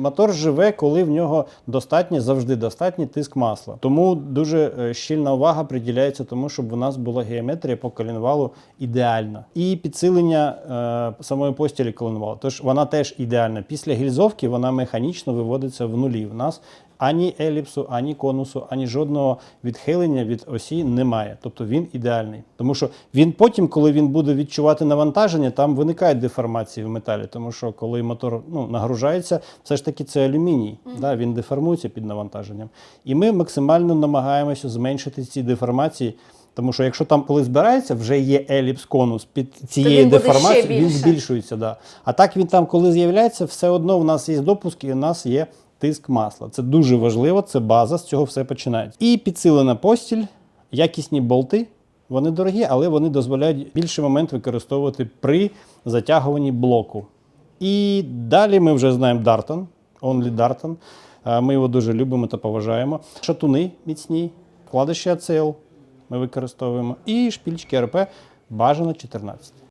мотор живе, коли в нього достатній, завжди достатній тиск масла. Тому дуже е, щільна увага приділяється тому, щоб у нас була геометрія по коленвалу ідеальна. І підсилення е, самої постілі коленвалу. Тож вона теж ідеальна. Після гільзовки вона механічно виводиться в нулі. У нас ані еліпсу, ані конусу, ані жодного відхилення від осі немає. Тобто він ідеальний. Тому що він потім, коли він буде відчувати навантаження, там виникають деформації в металі. Тому що коли мотор ну, нагружається, все ж таки це алюміній. Да, він деформується під навантаженням. І ми максимально намагаємося зменшити ці деформації. Тому що якщо там, коли збирається, вже є еліпс конус під цією деформацією, він збільшується. Да. А так він там, коли з'являється, все одно в нас є допуск і у нас є тиск масла. Це дуже важливо, це база, з цього все починається. І підсилена постіль, якісні болти. Вони дорогі, але вони дозволяють більший момент використовувати при затягуванні блоку. І далі ми вже знаємо Дартон, Only Darton. Е, Ми його дуже любимо та поважаємо. Шатуни міцні, вкладиші АЦЛ ми використовуємо. І шпільчики РП бажано 14.